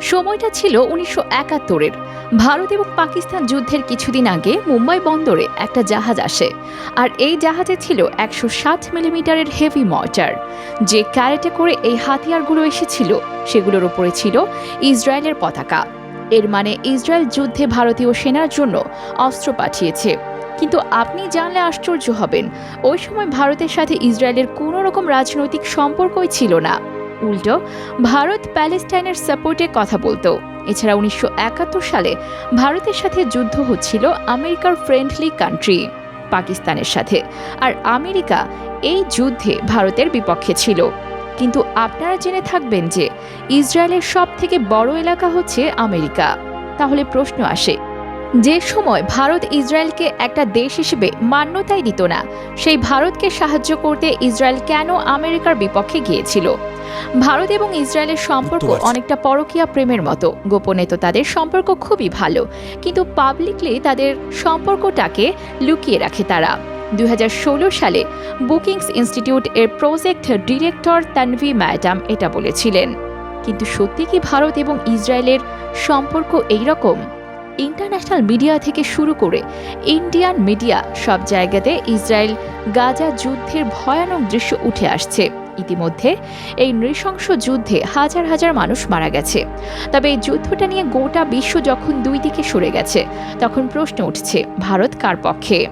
সময়টা ছিল উনিশশো একাত্তরের। ভারত এবং পাকিস্তান যুদ্ধের কিছুদিন আগে মুম্বাই বন্দরে একটা জাহাজ আসে, আর এই জাহাজে ছিল একশো ষাট মিলিমিটারের হেভি মর্টার। যে ক্যারেটে করে এই হাতিয়ারগুলো এসেছিল, সেগুলোর উপরে ছিল ইসরায়েলের পতাকা। এর মানে ইসরায়েল যুদ্ধে ভারতীয় সেনার জন্য অস্ত্র পাঠিয়েছে। কিন্তু আপনি জানলে আশ্চর্য হবেন, ওই সময় ভারতের সাথে ইসরায়েলের কোনো রকম রাজনৈতিক সম্পর্কই ছিল না। উল্টো, ভারত প্যালেস্টাইনের সাপোর্টে কথা বলতো। এছাড়া উনিশশো একাত্তর সালে ভারতের সাথে যুদ্ধ হচ্ছিল আমেরিকার ফ্রেন্ডলি কান্ট্রি, পাকিস্তানের সাথে। আর আমেরিকা এই যুদ্ধে ভারতের বিপক্ষে ছিল। কিন্তু আপনারা জেনে থাকবেন যে, ইসরায়েলের সব থেকে বড় এলাকা হচ্ছে আমেরিকা। তাহলে প্রশ্ন আসে যে সময় ভারত ইসরায়েলকে একটা দেশ হিসেবে মান্যতাই দিত না সেই ভারতকে সাহায্য করতে ইসরায়েল কেন আমেরিকার বিপক্ষে গিয়েছিল? ভারত এবং ইসরায়েলের সম্পর্ক অনেকটা পরকীয়া প্রেমের মতো। গোপনে তো তাদের সম্পর্ক খুবই ভালো কিন্তু পাবলিকলি তাদের সম্পর্কটাকে লুকিয়ে রাখে তারা। দুই হাজার ষোলো সালে বুকিংস ইনস্টিটিউট এর প্রজেক্ট ডিরেক্টর তানভি ম্যাডাম এটা বলেছিলেন। কিন্তু সত্যি কি ভারত এবং ইসরায়েলের সম্পর্ক এইরকম? ইন্টারন্যাশনাল মিডিয়া থেকে শুরু করে ইন্ডিয়ান মিডিয়া সব জায়গাতে ইসরায়েল গাজা যুদ্ধের ভয়ানক দৃশ্য উঠে আসছে। ইতিমধ্যে এই নৃশংস যুদ্ধে হাজার হাজার মানুষ মারা গেছে। তবে এই যুদ্ধটা নিয়ে গোটা বিশ্ব যখন দুই দিকে সরে গেছে, তখন প্রশ্ন উঠছে, ভারত কার পক্ষে?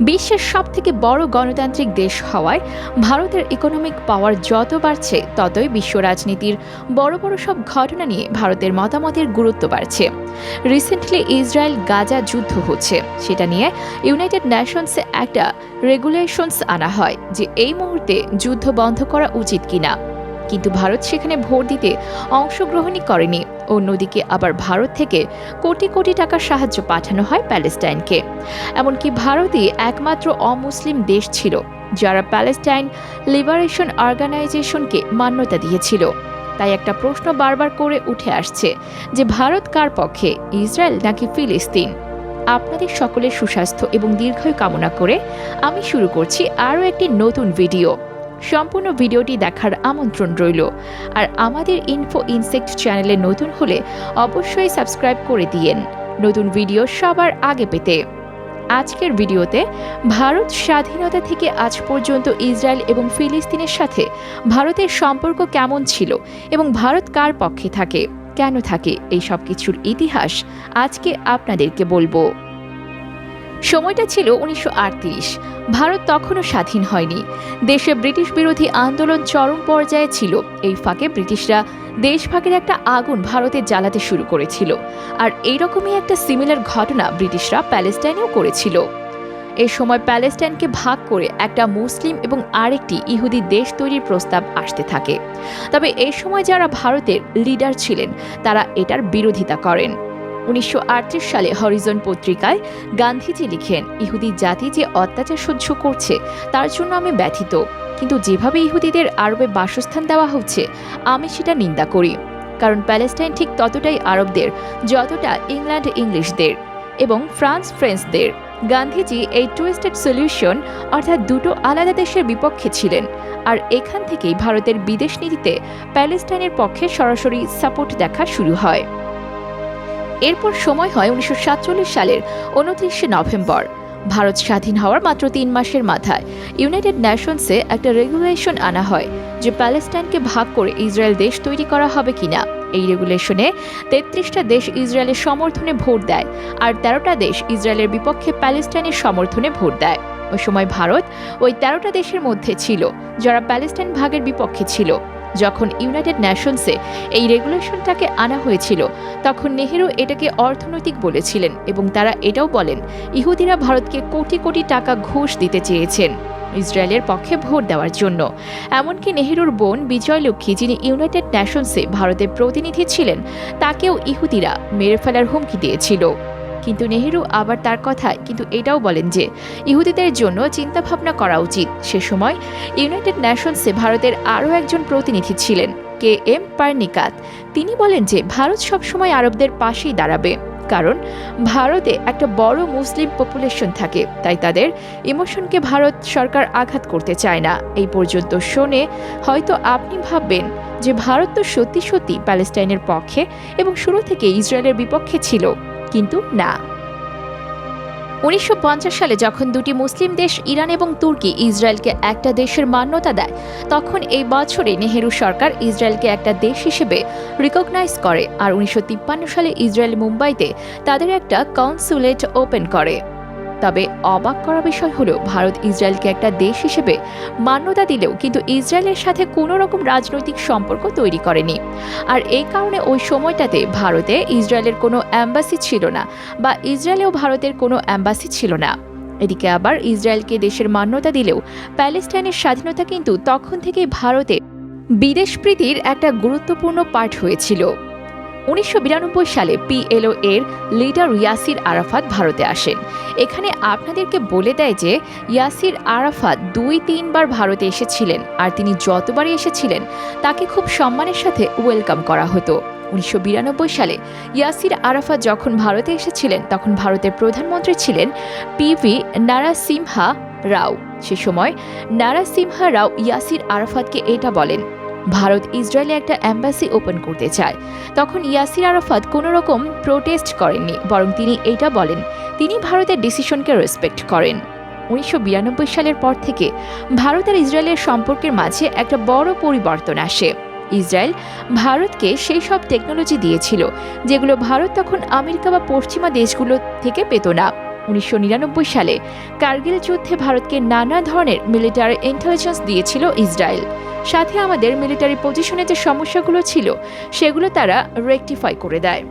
বিশ্বের সব থেকে বড় গণতান্ত্রিক দেশ হওয়ায় ভারতের ইকোনমিক পাওয়ার যত বাড়ছে, ততই বিশ্ব রাজনীতির বড় বড় সব ঘটনা নিয়ে ভারতের মতামতের গুরুত্ব বাড়ছে। রিসেন্টলি ইসরায়েল গাজা যুদ্ধ হচ্ছে। সেটা নিয়ে ইউনাইটেড নেশনসে একটা রেগুলেশনস আনা হয় যে এই মুহূর্তে যুদ্ধ বন্ধ করা উচিত কিনা। কিন্তু ভারত সেখানে ভোট দিতে অংশগ্রহণই করেনি। অন্যদিকে আবার ভারত থেকে কোটি কোটি টাকার সাহায্য পাঠানো হয় প্যালেস্টাইনকে। এমনকি ভারতই একমাত্র অমুসলিম দেশ ছিল, যারা প্যালেস্টাইন লিবারেশন অর্গানাইজেশনকে মান্যতা দিয়েছিল। তাই একটা প্রশ্ন বারবার করে উঠে আসছে যে ভারত কার পক্ষে, ইসরায়েল নাকি ফিলিস্তিন? আপনাদের সকলের সুস্বাস্থ্য এবং দীর্ঘায়ু কামনা করে আমি শুরু করছি আরও একটি নতুন ভিডিও। সম্পূর্ণ ভিডিওটি দেখার আমন্ত্রণ রইল। আর আমাদের ইনফো ইনসেক্ট চ্যানেলে নতুন হলে অবশ্যই সাবস্ক্রাইব করে দিয়েন। নতুন ভিডিও সবার আগে পেতে। আজকের ভিডিওতে ভারত স্বাধীনতা থেকে আজ পর্যন্ত ইসরায়েল এবং ফিলিস্তিনের সাথে ভারতের সম্পর্ক কেমন ছিল এবং ভারত কার পক্ষে থাকে, কেন থাকে, এই সব কিছুর ইতিহাস আজকে আপনাদেরকে বলব। সময়টা ছিল উনিশশো আটত্রিশ। ভারত তখনও স্বাধীন হয়নি। দেশে ব্রিটিশ বিরোধী আন্দোলন চরম পর্যায়ে ছিল। এই ফাঁকে ব্রিটিশরা দেশভাগের একটা আগুন ভারতে জ্বালাতে শুরু করেছিল। আর এইরকমই একটা সিমিলার ঘটনা ব্রিটিশরা প্যালেস্টাইনেও করেছিল। এ সময় প্যালেস্টাইনকে ভাগ করে একটা মুসলিম এবং আরেকটি ইহুদি দেশ তৈরির প্রস্তাব আসতে থাকে। তবে এই সময় যারা ভারতের লিডার ছিলেন, তারা এটার বিরোধিতা করেন। উনিশশো আটত্রিশ সালে হরিজন পত্রিকায় গান্ধীজি লিখেন, ইহুদি জাতি যে অত্যাচার সহ্য করছে, তার জন্য আমি ব্যথিত। কিন্তু যেভাবে ইহুদিদের আরবে বাসস্থান দেওয়া হচ্ছে, আমি সেটা নিন্দা করি। কারণ প্যালেস্টাইন ঠিক ততটাই আরবদের যতটা ইংল্যান্ড ইংলিশদের এবং ফ্রান্স ফ্রেঞ্চদের গান্ধীজি এই টুইস্টেড সলিউশন অর্থাৎ দুটো আলাদা দেশের বিপক্ষে ছিলেন আর এখান থেকেই ভারতের বিদেশ নীতিতে প্যালেস্টাইনের পক্ষে সরাসরি সাপোর্ট দেখা শুরু হয়। এরপর সময় হয় উনিশশো সাতচল্লিশ সালের উনত্রিশে নভেম্বর। ভারত স্বাধীন হওয়ার মাত্র তিন মাসের মাথায় ইউনাইটেড নেশনসে একটা রেগুলেশন আনা হয়, যে প্যালেস্টাইনকে ভাগ করে ইসরায়েল দেশ তৈরি করা হবে কিনা। এই রেগুলেশনে তেত্রিশটা দেশ ইসরায়েলের সমর্থনে ভোট দেয় আর তেরোটা দেশ ইসরায়েলের বিপক্ষে প্যালেস্টাইনের সমর্থনে ভোট দেয়। ওই সময় ভারত ওই তেরোটা দেশের মধ্যে ছিল, যারা প্যালেস্টাইন ভাগের বিপক্ষে ছিল। যখন ইউনাইটেড নেশনসে এই রেগুলেশনটাকে আনা হয়েছিল, তখন নেহেরু এটাকে অর্থনৈতিক বলেছিলেন এবং তারা এটাও বলেন, ইহুদিরা ভারতকে কোটি কোটি টাকা ঘুষ দিতে চেয়েছেন ইসরায়েলের পক্ষে ভোট দেওয়ার জন্য। এমনকি নেহেরুর বোন বিজয়লক্ষ্মী, যিনি ইউনাইটেড নেশনসে ভারতের প্রতিনিধি ছিলেন, তাকেও ইহুদিরা মেরে ফেলার হুমকি দিয়েছিল। কিন্তু নেহেরু আবার তার কথায় কিন্তু এটাও বলেন যে, ইহুদিদের জন্য চিন্তাভাবনা করা উচিত। সে সময় ইউনাইটেড নেশনসে ভারতের আরও একজন প্রতিনিধি ছিলেন, কে এম পার্নিকাত। তিনি বলেন যে, ভারত সবসময় আরবদের পাশেই দাঁড়াবে, কারণ ভারতে একটা বড় মুসলিম পপুলেশন থাকে, তাই তাদের ইমোশনকে ভারত সরকার আঘাত করতে চায় না। এই পর্যন্ত শোনে হয়তো আপনি ভাববেন যে, ভারত তো সত্যি সত্যি প্যালেস্টাইনের পক্ষে এবং শুরু থেকে ইসরায়েলের বিপক্ষে ছিল। কিন্তু না। উনিশশো পঞ্চাশ সালে যখন দুটি মুসলিম দেশ, ইরান এবং তুর্কি ইসরায়েলকে একটা দেশের মান্যতা দেয়, তখন এই বছরে নেহেরু সরকার ইসরায়েলকে একটা দেশ হিসেবে রিকগনাইজ করে। আর উনিশশো তিপ্পান্ন সালে ইসরায়েল মুম্বাইতে তাদের একটা কনসুলেট ওপেন করে। তবে অবাক করা বিষয় হলো ভারত ইসরায়েলকে একটা দেশ হিসেবে মান্যতা দিলেও কিন্তু ইসরায়েলের সাথে কোনো রকম রাজনৈতিক সম্পর্ক তৈরি করেনি। আর এই কারণে ওই সময়টাতে ভারতে ইসরায়েলের কোনো অ্যাম্বাসি ছিল না বা ইসরায়েলেও ভারতের কোনো অ্যাম্বাসি ছিল না। এদিকে আবার ইসরায়েলকে দেশের মান্যতা দিলেও প্যালেস্টাইনের স্বাধীনতা কিন্তু তখন থেকে ভারতে বিদেশপ্রীতির একটা গুরুত্বপূর্ণ পাঠ হয়েছিল। উনিশশো বিরানব্বই সালে পিএলও এর লিডার ইয়াসির আরাফাত ভারতে আসেন। এখানে আপনাদেরকে বলে দেয় যে, ইয়াসির আরাফাত দুই, তিনবার ভারতে এসেছিলেন আর তিনি যতবারই এসেছিলেন, তাকে খুব সম্মানের সাথে ওয়েলকাম করা হতো। উনিশশো বিরানব্বই সালে ইয়াসির আরাফাত যখন ভারতে এসেছিলেন, তখন ভারতের প্রধানমন্ত্রী ছিলেন পিভি নারাসিমহা রাও। সে সময় নারাসিমহা রাও ইয়াসির আরাফাতকে এটা বলেন ভারত ইসরায়েলে একটা অ্যাম্বাসি ওপেন করতে চায়। তখন ইয়াসির আরাফাত কোনো রকম প্রোটেস্ট করেননি, বরং তিনি এটা বলেন, তিনি ভারতের ডিসিশনকে রেসপেক্ট করেন। উনিশশো বিরানব্বই সালের পর থেকে ভারত আর ইসরায়েলের সম্পর্কের মাঝে একটা বড় পরিবর্তন আসে। ইসরায়েল ভারতকে সেই সব টেকনোলজি দিয়েছিল, যেগুলো ভারত তখন আমেরিকা বা পশ্চিমা দেশগুলো থেকে পেত না। উনিশশো নিরানব্বই সালে কার্গিল যুদ্ধে ভারতকে নানা ধরনের মিলিটারি ইন্টেলিজেন্স দিয়েছিল ইসরায়েল। সাথে আমাদের মিলিটারি পজিশনে যে সমস্যাগুলো ছিল, সেগুলো তারা রেকটিফাই করে দেয়।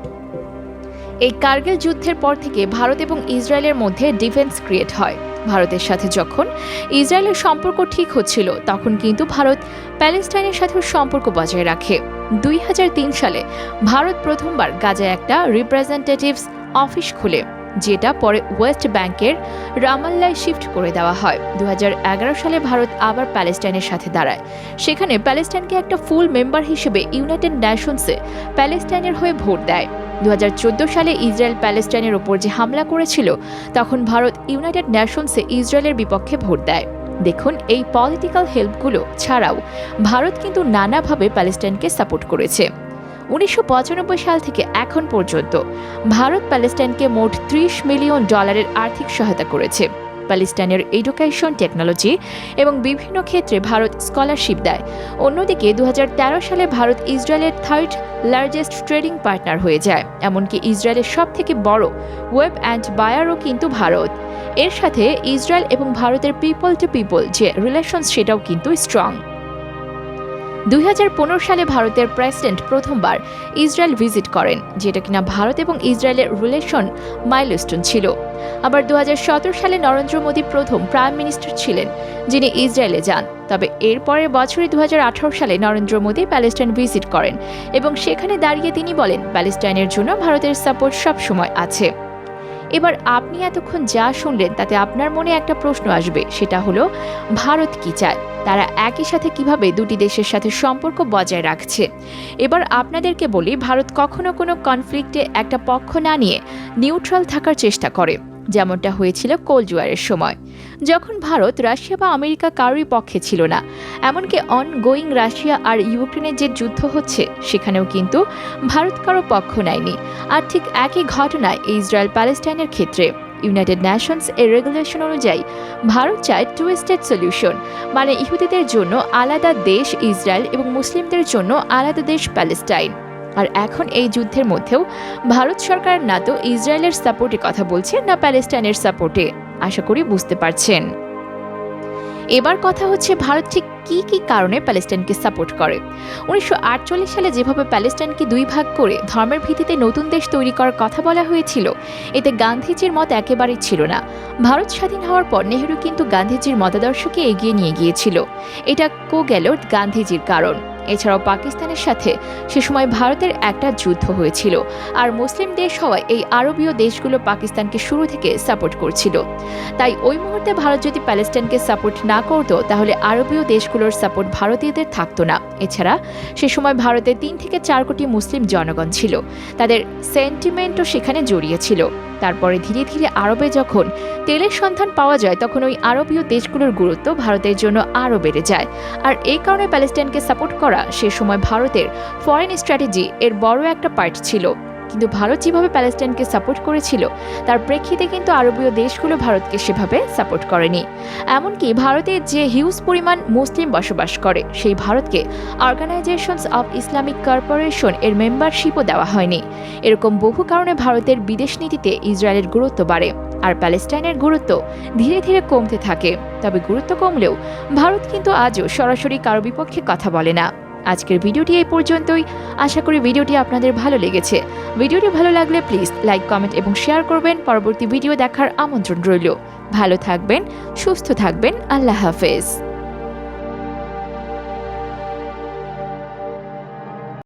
এই কার্গিল যুদ্ধের পর থেকে ভারত এবং ইসরায়েলের মধ্যে ডিফেন্স ক্রিয়েট হয়। ভারতের সাথে যখন ইসরায়েলের সম্পর্ক ঠিক হচ্ছিল, তখন কিন্তু ভারত প্যালেস্টাইনের সাথেও সম্পর্ক বজায় রাখে। দুই হাজার তিন সালে ভারত প্রথমবার গাজায় একটা রিপ্রেজেন্টেটিভস অফিস খুলে। যেটা পরে ওয়েস্ট ব্যাংকের রামাল্লায় শিফট করে দেওয়া হয়। দু হাজার এগারো সালে ভারত আবার প্যালেস্টাইনের সাথে দাঁড়ায়। সেখানে প্যালেস্টাইনকে একটা ফুল মেম্বার হিসেবে ইউনাইটেড নেশনসে প্যালেস্টাইনের হয়ে ভোট দেয়। দু হাজার চোদ্দ সালে ইসরায়েল প্যালেস্টাইনের ওপর যে হামলা করেছিল, তখন ভারত ইউনাইটেড নেশনসে ইসরায়েলের বিপক্ষে ভোট দেয়। দেখুন, এই পলিটিক্যাল হেল্পগুলো ছাড়াও ভারত কিন্তু নানাভাবে প্যালেস্টাইনকে সাপোর্ট করেছে। উনিশশো পঁচানব্বই সাল থেকে এখন পর্যন্ত, ভারত প্যালেস্টাইনকে মোট ত্রিশ মিলিয়ন ডলারের আর্থিক সহায়তা করেছে। প্যালেস্টাইনের এডুকেশন টেকনোলজি এবং বিভিন্ন ক্ষেত্রে ভারত স্কলারশিপ দেয়। অন্যদিকে দু হাজার তেরো সালে ভারত ইসরায়েলের থার্ড লার্জেস্ট ট্রেডিং পার্টনার হয়ে যায়, এমনকি ইসরায়েলের সব থেকে বড় ওয়েব অ্যান্ড বায়ারও কিন্তু ভারত। এর সাথে ইসরায়েল এবং ভারতের পিপল টু পিপল যে রিলেশনস, সেটাও কিন্তু স্ট্রং দুই হাজার পনেরো সালে ভারতের প্রেসিডেন্ট প্রথমবার ইসরায়েল ভিজিট করেন, যেটা কিনা ভারত এবং ইসরায়েলের রিলেশন মাইলস্টোন ছিল। আবার দু হাজার সতেরো সালে নরেন্দ্র মোদী প্রথম প্রাইম মিনিস্টার ছিলেন, যিনি ইসরায়েলে যান। তবে এর পরের বছরই দু সালে নরেন্দ্র মোদী প্যালেস্টাইন ভিজিট করেন এবং সেখানে দাঁড়িয়ে তিনি বলেন, প্যালেস্টাইনের জন্য ভারতের সাপোর্ট সবসময় আছে। এবার আপনি এতক্ষণ যা শুনলেন তাতে আপনার মনে একটা প্রশ্ন আসবে, সেটা হলো, ভারত কি চায়? তারা একই সাথে কীভাবে দুটি দেশের সাথে সম্পর্ক বজায় রাখছে? এবার আপনাদেরকে বলি, ভারত কখনো কোনো কনফ্লিক্টে একটা পক্ষ না নিয়ে নিউট্রাল থাকার চেষ্টা করে। যেমনটা হয়েছিল কোলজুয়ারের সময়। যখন ভারত, রাশিয়া বা আমেরিকা কারোরই পক্ষে ছিল না, এমনকি অনগোয়িং রাশিয়া আর ইউক্রেনের যে যুদ্ধ হচ্ছে, সেখানেও কিন্তু ভারত কারও পক্ষ নেয়নি। আর ঠিক একই ঘটনায় ইসরায়েল প্যালেস্টাইনের ক্ষেত্রে ইউনাইটেড নেশনস এর রেগুলেশন অনুযায়ী ভারত চায় টু স্টেট সলিউশন মানে ইহুদিদের জন্য আলাদা দেশ ইসরায়েল এবং মুসলিমদের জন্য আলাদা দেশ প্যালেস্টাইন আর এখন এই যুদ্ধের মধ্যেও ভারত সরকার না তো ইসরায়েলের সাপোর্টে কথা বলছে, না প্যালেস্টাইনের সাপোর্টে। আশা করি বুঝতে পারছেন। এবার কথা হচ্ছে ভারত ঠিক কি কি কারণে প্যালেস্টাইনকে সাপোর্ট করে। উনিশশো আটচল্লিশ সালে যেভাবে প্যালেস্টাইনকে দুই ভাগ করে ধর্মের ভিত্তিতে নতুন দেশ তৈরি করার কথা বলা হয়েছিল, এতে গান্ধীজির মত একেবারেই ছিল না। ভারত স্বাধীন হওয়ার পর নেহরু কিন্তু গান্ধীজির মতাদর্শকে এগিয়ে নিয়ে গিয়েছিল। এটা কো গেল গান্ধীজির কারণ। এছাড়াও পাকিস্তানের সাথে সে সময় ভারতের একটা যুদ্ধ হয়েছিল, আর মুসলিম দেশ হওয়ায় এই আরবীয় দেশগুলো পাকিস্তানকে শুরু থেকে সাপোর্ট করছিল। তাই ওই মুহূর্তে ভারত যদি প্যালেস্টাইনকে সাপোর্ট না করত, তাহলে আরবীয় দেশগুলোর সাপোর্ট ভারতীয়দের থাকতো না। এছাড়া সে সময় ভারতে তিন থেকে চার কোটি মুসলিম জনগণ ছিল। তাদের সেন্টিমেন্টও সেখানে জড়িয়েছিল তারপরে ধীরে ধীরে আরবে যখন তেলের সন্ধান পাওয়া যায়, তখন ওই আরবীয় দেশগুলোর গুরুত্ব ভারতের জন্য আরও বেড়ে যায়। আর এই কারণে প্যালেস্টাইনকে সাপোর্ট করা সে সময় ভারতের ফরেন স্ট্র্যাটেজি এর বড় একটা পার্ট ছিল। কিন্তু ভারত যেভাবে প্যালেস্টাইনকে সাপোর্ট করেছিল, তার প্রেক্ষিতে কিন্তু আরবীয় দেশগুলো ভারতকে সেভাবে সাপোর্ট করেনি। এমনকি ভারতে যে হিউজ পরিমাণ মুসলিম বসবাস করে, সেই ভারতকে অর্গানাইজেশনস অফ ইসলামিক কর্পোরেশন এর মেম্বারশিপও দেওয়া হয়নি। এরকম বহু কারণে ভারতের বিদেশ নীতিতে ইসরায়েলের গুরুত্ব বাড়ে, আর প্যালেস্টাইনের গুরুত্ব ধীরে ধীরে কমতে থাকে। তবে গুরুত্ব কমলেও ভারত কিন্তু আজও সরাসরি কারও বিপক্ষে কথা বলে না। আজকের ভিডিওটি এই পর্যন্তই। আশা করি ভিডিওটি আপনাদের ভালো লেগেছে। ভিডিওটি ভালো লাগলে প্লিজ লাইক, কমেন্ট এবং শেয়ার করবেন। পরবর্তী ভিডিও দেখার আমন্ত্রণ রইল। ভালো থাকবেন, সুস্থ থাকবেন। আল্লাহ হাফেজ।